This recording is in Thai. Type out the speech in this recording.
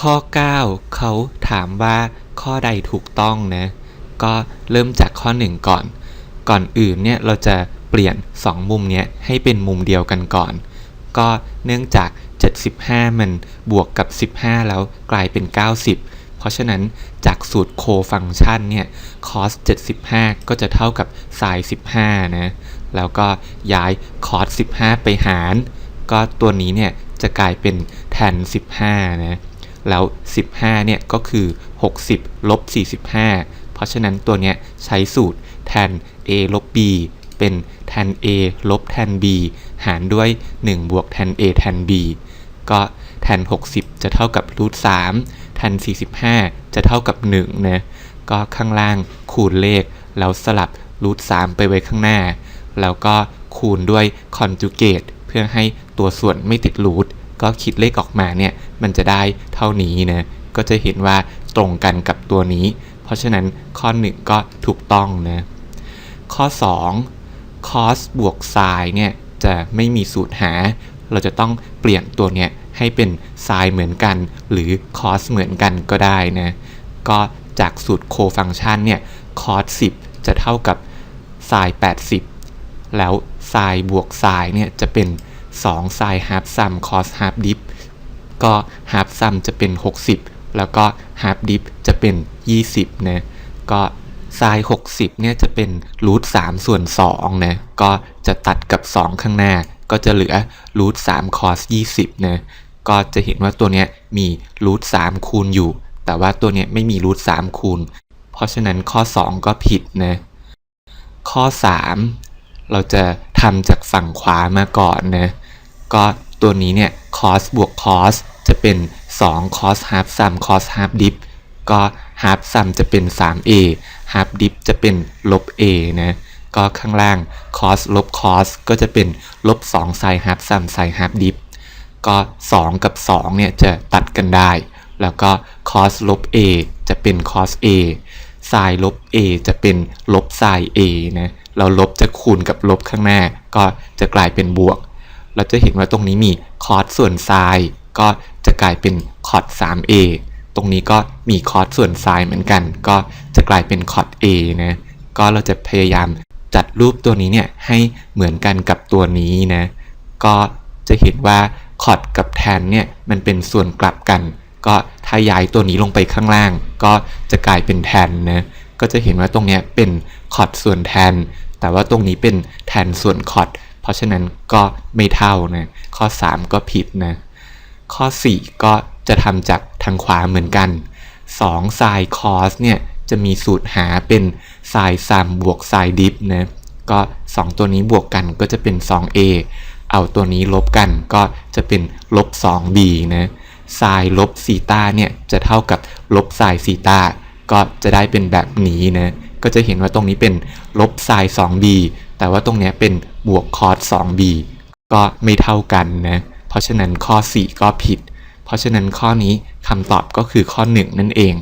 ข้อ 9 เขาถามว่าข้อใดถูกต้องนะ ก็เริ่มจากข้อ 1 ก่อน ก่อนอื่นเนี่ยเราจะเปลี่ยน 2 มุมเนี้ยให้เป็นมุมเดียวกันก่อน ก็เนื่องจาก 75 มันบวกกับ 15 แล้วกลายเป็น 90 เพราะฉะนั้นจากสูตรโคฟังชันเนี่ย cos 75 ก็จะเท่ากับ sin 15 นะ แล้วก็ย้าย cos 15 ไปหาร ก็ตัวนี้เนี่ยจะกลายเป็น tan 15 นะ แล้ว 15 เนี่ยก็คือ 60 ลบ 45 เพราะฉะนั้นตัวเนี้ยใช้สูตร tan a ลบ b เป็น tan a ลบ tan b หารด้วย 1 บวก tan a tan b ก็ tan 60 จะเท่ากับรูท3 tan 45 จะเท่ากับ 1 นะ ก็ข้างล่างคูณเลข แล้วสลับรูท3ไปไว้ข้างหน้า แล้วก็คูณด้วย conjugate เพื่อให้ตัวส่วนไม่ติดรูท ก็คิดเลขออกมาเนี่ยมันจะได้เท่านี้นะก็จะเห็นว่าตรงกันกับตัวนี้ เพราะฉะนั้นข้อ 1 ก็ถูกต้องนะข้อ 2 cos บวก sin เนี่ยจะไม่มีสูตรหา เราจะต้องเปลี่ยนตัวเนี้ยให้เป็น sin เหมือนกัน หรือ cos เหมือนกันก็ได้นะก็จากสูตรโคฟังชันเนี่ย cos 10 จะเท่ากับ sin 80 แล้ว sin บวก sin เนี่ยจะเป็น 2 sin half sum cos half dip ก็ half sum จะเป็น 60 แล้วก็ half dip จะเป็น 20 นะ ก็ sin 60 เนี่ยจะเป็นรูท3ส่วน2นะ ก็จะตัดกับ 2 ข้างหน้า ก็จะเหลือรูท3 cos 20 นะ ก็จะเห็นว่าตัวเนี้ยมีรูท3คูณอยู่ แต่ว่าตัวเนี้ยไม่มีรูท3คูณ เพราะฉะนั้นข้อ 2 ก็ผิดนะ ข้อ 3 เราจะทำจากฝั่งขวามาก่อนนะ ก็ตัวนี้เนี่ย cos บวก cos จะเป็น2 cos half sum cos half dip ก็ half sum จะเป็น 3a half dip จะเป็นลบ a นะก็ข้างล่าง cos ลบ cos ก็จะเป็นลบ2 sin half sum sin half dip ก็ 2 กับ 2 เนี่ย จะตัดกันได้ แล้วก็ cos ลบ a จะเป็น cos a sin ลบ a จะเป็นลบ sin a นะ เราลบจะคูณกับลบข้างหน้า ก็จะกลายเป็นบวก เราจะเห็นว่าตรงนี้มี cos ส่วน sin ก็จะกลายเป็น cos 3a ตรงนี้ก็มี cos ส่วน sin เหมือนกัน ก็จะกลายเป็น cos a นะก็เราจะพยายามจัดรูปตัวนี้เนี่ยให้เหมือนกันกับตัวนี้นะก็จะเห็นว่า cot กับ tan เนี่ยมันเป็นส่วนกลับกัน ก็ถ้าย้ายตัวนี้ลงไปข้างล่าง ก็จะกลายเป็น tan นะก็จะเห็นว่าตรงนี้เป็น cot ส่วน tan แต่ว่าตรงนี้เป็น tan ส่วน cot เพราะฉะนั้นก็ไม่เท่านะข้อ 3 ก็ผิดนะข้อ 4 ก็จะทำจากทางขวาเหมือนกัน2 sin cos เนี่ยจะมีสูตรหาเป็น sin sum บวก sin dip นะก็ 2 ตัวนี้บวกกันก็จะเป็น 2a เอาตัวนี้ลบกันก็จะเป็นลบ 2b นะ sin ลบซีตาเนี่ยจะเท่ากับลบ sin ซีตาก็จะได้เป็นแบบนี้นะ ก็จะเห็นว่าตรงนี้เป็นลบ sin 2b แต่ว่าตรงเนี้ยเป็น บวกคอส 2b ก็ไม่เท่ากันนะ เพราะฉะนั้นข้อ 4 ก็ผิด เพราะฉะนั้นข้อนี้คำตอบก็คือข้อ 1 นั่นเอง